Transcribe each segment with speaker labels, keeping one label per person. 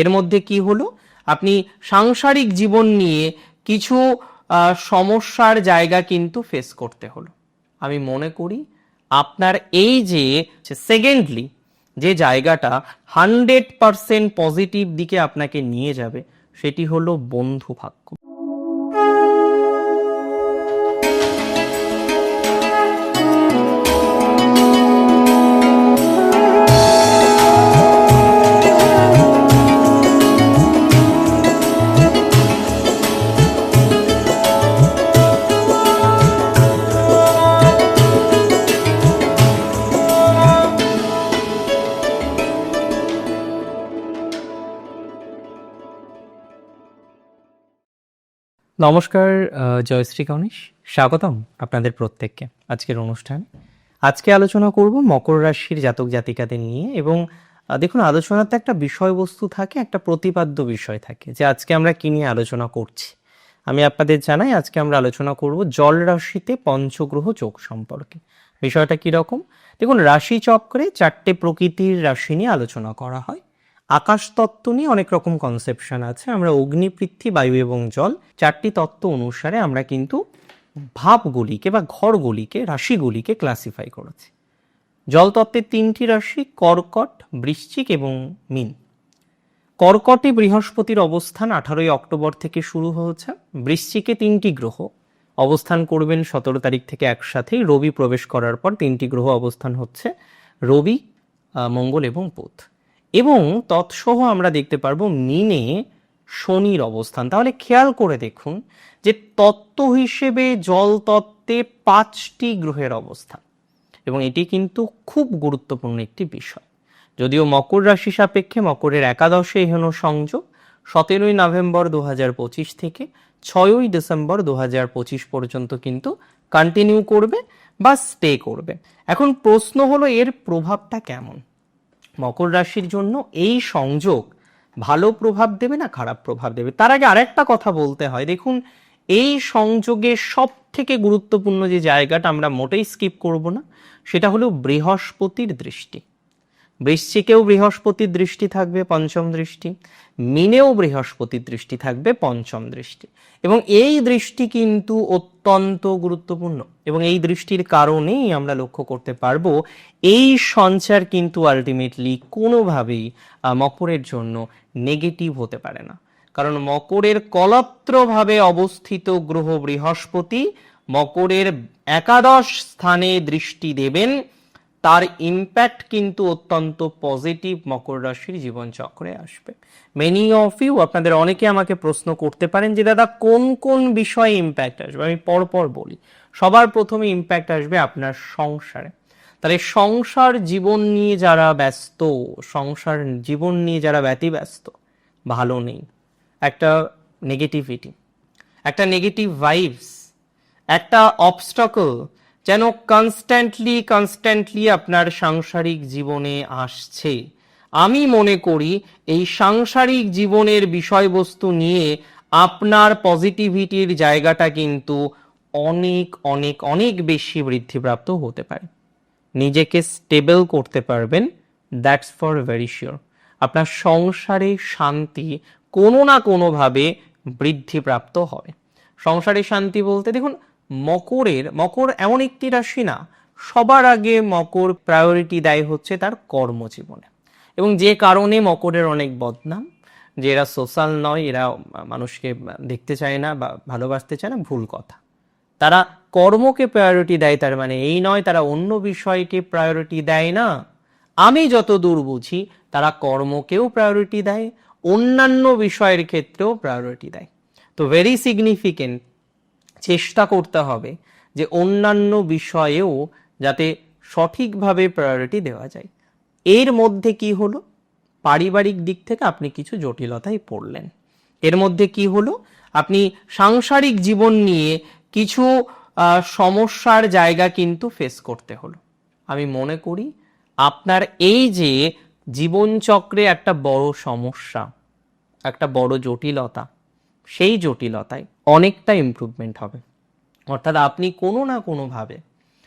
Speaker 1: এর মধ্যে কি হলো? আপনি সাংসারিক জীবন নিয়ে কিছু সমস্যার জায়গা কিন্তু ফেস করতে হলো। আমি মনে করি আপনার এই যে সেকেন্ডলি যে জায়গাটা হান্ড্রেড পারসেন্ট পজিটিভ দিকে আপনাকে নিয়ে যাবে, সেটি হলো বন্ধু ভাগ্য। নমস্কার জয়শ্রী গণেশ স্বাগতম আপনাদের প্রত্যেককে আজকের অনুষ্ঠান। আজকে আলোচনা করব মকর রাশির জাতক জাতিকাদের নিয়ে এবং দেখুন, আলোচনাতে একটা বিষয়বস্তু থাকে, একটা প্রতিপাদ্য বিষয় থাকে যে আজকে আমরা কি নিয়ে আলোচনা করছি। আমি আপনাদের জানাই, আজকে আমরা আলোচনা করব জল রাশিতে পঞ্চগ্রহ যোগ সম্পর্কে। বিষয়টা কি রকম দেখুন রাশি চক্রে চারটে প্রকৃতির রাশি নিয়ে আলোচনা করা হয়। আকাশ তত্ত্ব নিয়ে অনেক রকম কনসেপশন আছে। আমরা অগ্নি, পৃথ্বী, বায়ু এবং জল চারটি তত্ত্ব অনুসারে আমরা কিন্তু ভাবগুলিকে বা ঘরগুলিকে, রাশিগুলিকে ক্লাসিফাই করেছি। জলতত্ত্বের তিনটি রাশি, কর্কট, বৃশ্চিক এবং মিন। কর্কটে বৃহস্পতির অবস্থান আঠারোই অক্টোবর থেকে শুরু হয়েছে। বৃশ্চিকে তিনটি গ্রহ। অবস্থান করবেন সতেরো তারিখ থেকে একসাথেই। রবি প্রবেশ করার পর তিনটি গ্রহ অবস্থান হচ্ছে। রবি মঙ্গল এবং বুধ। এবং তৎসহ আমরা দেখতে পারব মিনে শনির অবস্থান। তাহলে খেয়াল করে দেখুন যে তত্ত্ব হিসেবে জল তত্ত্বে পাঁচটি গ্রহের অবস্থান, এবং এটি কিন্তু খুব গুরুত্বপূর্ণ একটি বিষয়। যদিও মকর রাশি সাপেক্ষে মকরের একাদশে এহেন সংযোগ, সতেরোই নভেম্বর দু থেকে ছয়ই ডিসেম্বর দু পর্যন্ত কিন্তু কন্টিনিউ করবে বা স্টে করবে। এখন প্রশ্ন হলো, এর প্রভাবটা কেমন? মকর রাশির জন্য এই সংযোগ ভালো প্রভাব দেবে না খারাপ প্রভাব দেবে? তার আগে আরেকটা কথা বলতে হয়। দেখুন, এই সংযোগে সব থেকে গুরুত্বপূর্ণ যে জায়গাটা আমরা মোটেই স্কিপ করব না, সেটা হলো বৃহস্পতির দৃষ্টি। বৃশ্চিকেও বৃহস্পতির দৃষ্টি থাকবে, পঞ্চম দৃষ্টি। মিনেও বৃহস্পতির দৃষ্টি থাকবে, পঞ্চম দৃষ্টি। এবং এই দৃষ্টি কিন্তু অত্যন্ত গুরুত্বপূর্ণ এবং এই দৃষ্টির কারণেই আমরা লক্ষ্য করতে পারব, এই সঞ্চার কিন্তু আলটিমেটলি কোনোভাবেই মকরের জন্য নেগেটিভ হতে পারে না। কারণ মকরের কলত্রভাবে অবস্থিত গ্রহ বৃহস্পতি মকরের একাদশ স্থানে দৃষ্টি দেবেন তার ইম্প্যাক্ট কিন্তু অত্যন্ত পজিটিভ মকর রাশির জীবনচক্রে আসবে। মেনি অফ ইউ আপনাদের অনেকে আমাকে প্রশ্ন করতে পারেন যে, দাদা, কোন কোন বিষয়ে ইম্প্যাক্ট আসবে? আমি পরপর বলি। সবার প্রথমে ইম্প্যাক্ট আসবে আপনার সংসারে। তাহলে সংসার জীবন নিয়ে যারা ব্যস্ত, সংসার জীবন নিয়ে যারা ব্যতিব্যস্ত, ভালো নেই। একটা নেগেটিভিটি একটা নেগেটিভ ভাইবস একটা অবস্টাকল যেন কনস্ট্যান্টলি কনস্ট্যান্টলি আপনার সাংসারিক জীবনে আসছে। আমি মনে করি এই সাংসারিক জীবনের বিষয়বস্তু নিয়ে আপনার পজিটিভিটির জায়গাটা কিন্তু অনেক অনেক অনেক বেশি বৃদ্ধিপ্রাপ্ত হতে পারে। নিজেকে স্টেবল করতে পারবেন দ্যাটস ফর ভেরি শিওর আপনার সংসারে শান্তি কোনো না কোনোভাবে বৃদ্ধিপ্রাপ্ত হবে। সংসারে শান্তি বলতে দেখুন মকরের, মকর এমন একটি রাশি না, সবার আগে মকর প্রায়োরিটি দেয় হচ্ছে তার কর্মজীবনে। এবং যে কারণে মকরের অনেক বদনাম, যে এরা সোশ্যাল নয়, এরা মানুষকে দেখতে চায় না বা ভালোবাসতে চায় না, ভুল কথা। তারা কর্মকে প্রায়োরিটি দেয়, তার মানে এই নয়, তারা অন্য বিষয়কে প্রায়োরিটি দেয় না। আমি যত দূর বুঝি, তারা কর্মকেও প্রায়োরিটি দেয়, অন্যান্য বিষয়ের ক্ষেত্রেও প্রায়োরিটি দেয়। তো ভেরি সিগনিফিকেন্ট চেষ্টা করতে হবে যে অন্যান্য বিষয়েও যাতে সঠিকভাবে প্রায়োরিটি দেওয়া যায়। এর মধ্যে কি হলো? পারিবারিক দিক থেকে আপনি কিছু জটিলতায় পড়লেন। এর মধ্যে কি হলো? আপনি সাংসারিক জীবন নিয়ে কিছু সমস্যার জায়গা কিন্তু ফেস করতে হলো। আমি মনে করি আপনার এই যে জীবনচক্রে একটা বড় সমস্যা, একটা বড় জটিলতা সেই জটিলতায় অনেকটা ইমপ্রুভমেন্ট হবে। অর্থাৎ আপনি কোনো না কোনোভাবে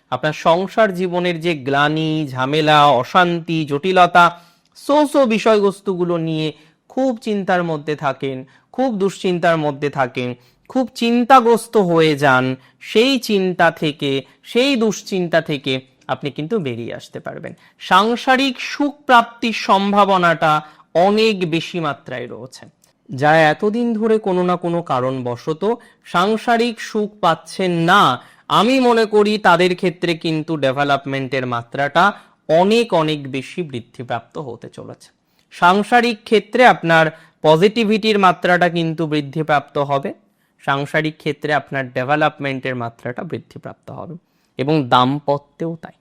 Speaker 1: আপনার সংসার জীবনের যে গ্লানি, ঝামেলা, অশান্তি, জটিলতা, সো সো বিষয়বস্তুগুলো নিয়ে খুব চিন্তার মধ্যে থাকেন, খুব দুশ্চিন্তার মধ্যে থাকেন, খুব চিন্তাগ্রস্ত হয়ে যান, সেই চিন্তা থেকে, সেই দুশ্চিন্তা থেকে আপনি কিন্তু বেরিয়ে আসতে পারবেন। সাংসারিক সুখ প্রাপ্তির সম্ভাবনাটা অনেক বেশি মাত্রায় রয়েছে। যারা এতদিন ধরে কোনো না কোনো কারণবশত সাংসারিক সুখ পাচ্ছেন না। আমি মনে করি তাদের ক্ষেত্রে কিন্তু ডেভেলপমেন্টের মাত্রাটা অনেক অনেক বেশি বৃদ্ধিপ্রাপ্ত হতে চলেছে। সাংসারিক ক্ষেত্রে আপনার পজিটিভিটির মাত্রাটা কিন্তু বৃদ্ধিপ্রাপ্ত হবে। সাংসারিক ক্ষেত্রে আপনার ডেভেলপমেন্টের মাত্রাটা বৃদ্ধিপ্রাপ্ত হবে। এবং দাম্পত্যেও তাই।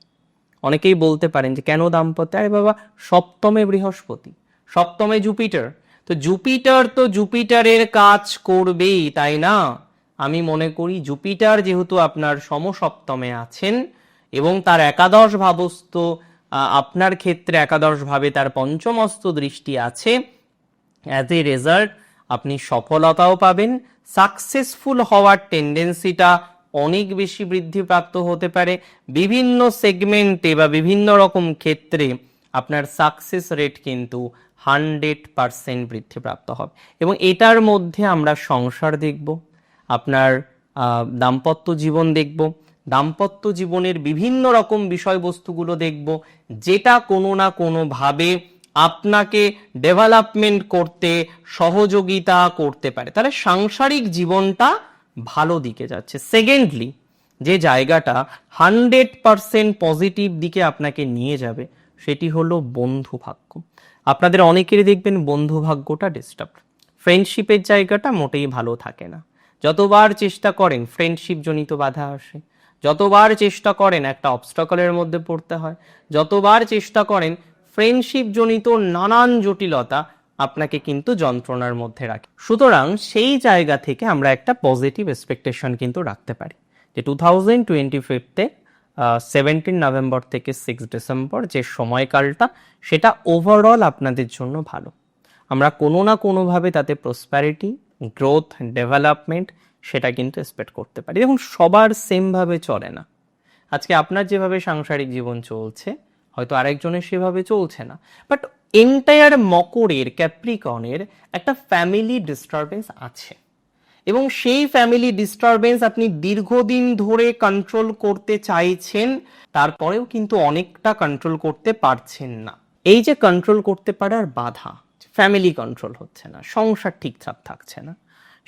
Speaker 1: অনেকেই বলতে পারেন যে, কেন দাম্পত্য? আরে বাবা, সপ্তমে বৃহস্পতি, সপ্তমে জুপিটার তো জুপিটার তো জুপিটারের কাজ করবেই, তাই না? আমি মনে করি জুপিটার যেহেতু আপনার সমসপ্তমে আছেন এবং তার একাদশ ভাবস্থ আপনার ক্ষেত্রে একাদশ ভাবে তার পঞ্চমস্ত দৃষ্টি আছে। অ্যাজ এ রেজাল্ট আপনি সফলতাও পাবেন। সাকসেসফুল হওয়ার টেন্ডেন্সিটা অনেক বেশি বৃদ্ধিপ্রাপ্ত হতে পারে। বিভিন্ন সেগমেন্টে বা বিভিন্ন রকম ক্ষেত্রে আপনার সাকসেস রেট কিন্তু হান্ড্রেড পারসেন্ট বৃদ্ধিপ্রাপ্ত হবে। এবং এটার মধ্যে আমরা সংসার দেখব, আপনার দাম্পত্য জীবন দেখব, দাম্পত্য জীবনের বিভিন্ন রকম বিষয়বস্তুগুলো দেখব, যেটা কোনো না কোনোভাবে আপনাকে ডেভেলপমেন্ট করতে, সহযোগিতা করতে পারে। তাহলে সাংসারিক জীবনটা ভালো দিকে যাচ্ছে। সেকেন্ডলি যে জায়গাটা হান্ড্রেড পারসেন্ট পজিটিভ দিকে আপনাকে নিয়ে যাবে, সেটি হলো বন্ধু ভাগ্য আপনাদের অনেকেরই দেখবেন বন্ধু ভাগ্যটা ডিস্টার্ব ফ্রেন্ডশিপের জায়গাটা মোটেই ভালো থাকে না। যতবার চেষ্টা করেন ফ্রেন্ডশিপ জনিত বাধা আসে। যতবার চেষ্টা করেন, একটা অবস্টাকলের মধ্যে পড়তে হয়। যতবার চেষ্টা করেন ফ্রেন্ডশিপ জনিত নানান জটিলতা আপনাকে কিন্তু যন্ত্রণার মধ্যে রাখে। সুতরাং সেই জায়গা থেকে আমরা একটা পজিটিভ এক্সপেকটেশন কিন্তু রাখতে পারি। যে two thousand twenty five seventeen November থেকে সিক্স ডিসেম্বর যে সময়কালটা, সেটা ওভারঅল আপনাদের জন্য ভালো। আমরা কোনো না কোনোভাবে তাতে প্রসপ্যারিটি গ্রোথ ডেভেলপমেন্ট সেটা কিন্তু এক্সপেক্ট করতে পারি। দেখুন, সবার সেমভাবে চলে না। আজকে আপনার যেভাবে সাংসারিক জীবন চলছে, হয়তো আরেকজনের সেভাবে চলছে না। বাট এন্টায়ার মকরের ক্যাপ্রিকনের একটা ফ্যামিলি ডিস্টারবেন্স আছে। এবং সেই ফ্যামিলি ডিস্টারবেন্স আপনি দীর্ঘদিন ধরে কন্ট্রোল করতে চাইছেন, তারপরেও কিন্তু অনেকটা কন্ট্রোল করতে পারছেন না। এই যে কন্ট্রোল করতে পারার বাধা ফ্যামিলি কন্ট্রোল হচ্ছে না, সংসার ঠিকঠাক থাকছে না।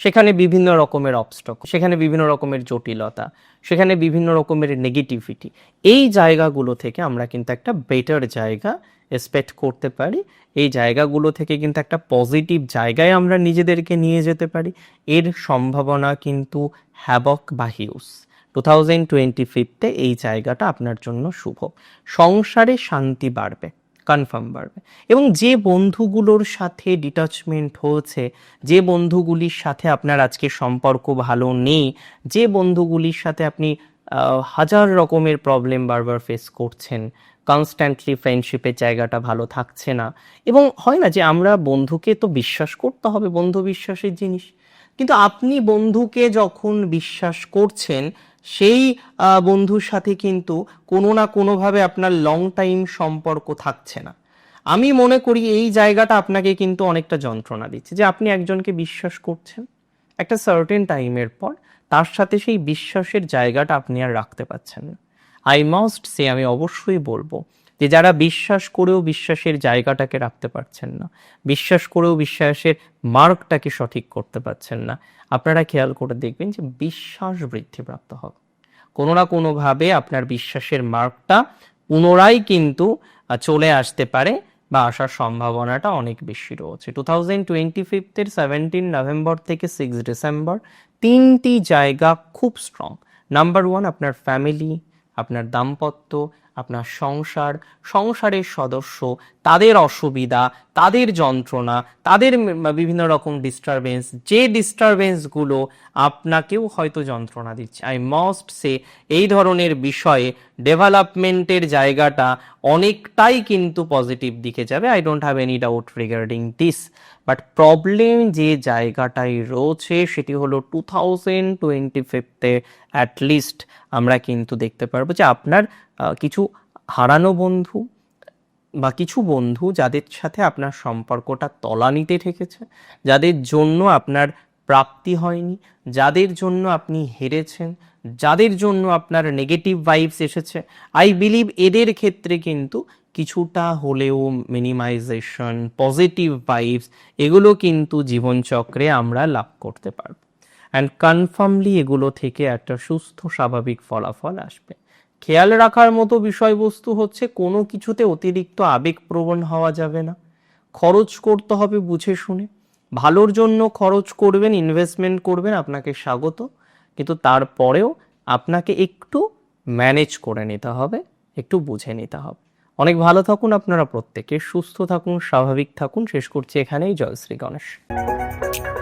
Speaker 1: সেখানে বিভিন্ন রকমের অবস্টক সেখানে বিভিন্ন রকমের জটিলতা, সেখানে বিভিন্ন রকমের নেগেটিভিটি এই জায়গাগুলো থেকে আমরা কিন্তু একটা বেটার জায়গা এক্সপেক্ট করতে পারি। এই জায়গাগুলো থেকে কিন্তু একটা পজিটিভ জায়গায় আমরা নিজেদেরকে নিয়ে যেতে পারি। এর সম্ভাবনা কিন্তু হ্যাবক বা huge two thousand twenty five এই জায়গাটা আপনার জন্য শুভ। সংসারে শান্তি বাড়বে। কনফার্ম বাড়বে। এবং যে বন্ধুগুলোর সাথে ডিটাচমেন্ট হয়েছে, যে বন্ধুগুলির সাথে আপনার আজকে সম্পর্ক ভালো নেই, যে বন্ধুগুলির সাথে আপনি হাজার রকমের প্রবলেম বারবার ফেস করছেন কনস্ট্যান্টলি ফ্রেন্ডশিপের জায়গাটা ভালো থাকছে না। এবং হয় না যে আমরা বন্ধুকে তো বিশ্বাস করতে হবে, বন্ধু বিশ্বাসের জিনিস। কিন্তু আপনি বন্ধুকে যখন বিশ্বাস করছেন সেই বন্ধুর সাথে কিন্তু কোনো না কোনোভাবে আপনার লং টাইম সম্পর্ক থাকছে না। আমি মনে করি এই জায়গাটা আপনাকে কিন্তু অনেকটা যন্ত্রণা দিচ্ছে যে আপনি একজনকে বিশ্বাস করছেন, একটা সার্টেন টাইমের পর তার সাথে সেই বিশ্বাসের জায়গাটা আপনি আর রাখতে পারছেন না। আই মাস্ট সে আমি অবশ্যই বলব যে যারা বিশ্বাস করেও বিশ্বাসের জায়গাটাকে রাখতে পারছেন না, বিশ্বাস করেও বিশ্বাসের মার্কটাকে সঠিক করতে পারছেন না, আপনারা খেয়াল করে দেখবেন যে বিশ্বাস বৃদ্ধিপ্রাপ্ত হবে। কোনো না কোনোভাবে আপনার বিশ্বাসের মার্কটা পুনরায় কিন্তু চলে আসতে পারে বা আসার সম্ভাবনাটা অনেক বেশি রয়েছে। টু থাউজেন্ড টোয়েন্টি ফিফথের সেভেন্টিন নভেম্বর থেকে সিক্স ডিসেম্বর তিনটি জায়গা খুব স্ট্রং নাম্বার ওয়ান আপনার ফ্যামিলি আপনার দাম্পত্য আপনার সংসার, সংসারের সদস্য, তাদের অসুবিধা, তাদের যন্ত্রণা, তাদের বিভিন্ন রকম ডিস্টারবেন্স যে ডিস্টারবেন্সগুলো আপনাকেও হয়তো যন্ত্রণা দিচ্ছে। আই মাস্ট সে এই ধরনের বিষয়ে ডেভেলপমেন্টের জায়গাটা অনেকটাই কিন্তু পজিটিভ দিকে যাবে। I don't have any doubt regarding this but problem যে জায়গাটাই রয়েছে, সেটি হলো two thousand twenty five at least আমরা কিন্তু দেখতে পারব যে আপনার কিছু হারানো বন্ধু বা কিছু বন্ধু যাদের সাথে আপনার সম্পর্কটা তলানিতে ঠেকেছে, যাদের জন্য আপনার প্রাপ্তি হয়নি, যাদের জন্য আপনি হেরেছেন, যাদের জন্য আপনার নেগেটিভ ভাইবস এসেছে। আই বিলিভ এদের ক্ষেত্রে কিন্তু কিছুটা হলেও মিনিমাইজেশন পজিটিভ ভাইবস এগুলো কিন্তু জীবনচক্রে আমরা লাভ করতে পারব। অ্যান্ড কনফার্মলি এগুলো থেকে একটা সুস্থ, স্বাভাবিক ফলাফল আসবে। খেয়াল রাখার মতো বিষয়বস্তু হচ্ছে কোনো কিছুতে অতিরিক্ত আবেগপ্রবণ হওয়া যাবে না। খরচ করতে হবে বুঝে শুনে। ভালোর জন্য খরচ করবেন ইনভেস্টমেন্ট করবেন, আপনাকে স্বাগত। কিন্তু তারপরেও আপনাকে একটু ম্যানেজ করে নিতে হবে, একটু বুঝে নিতে হবে। অনেক ভালো থাকুন আপনারা প্রত্যেকে। সুস্থ থাকুন, স্বাভাবিক থাকুন। শেষ করছি এখানেই। জয়শ্রী গণেশ।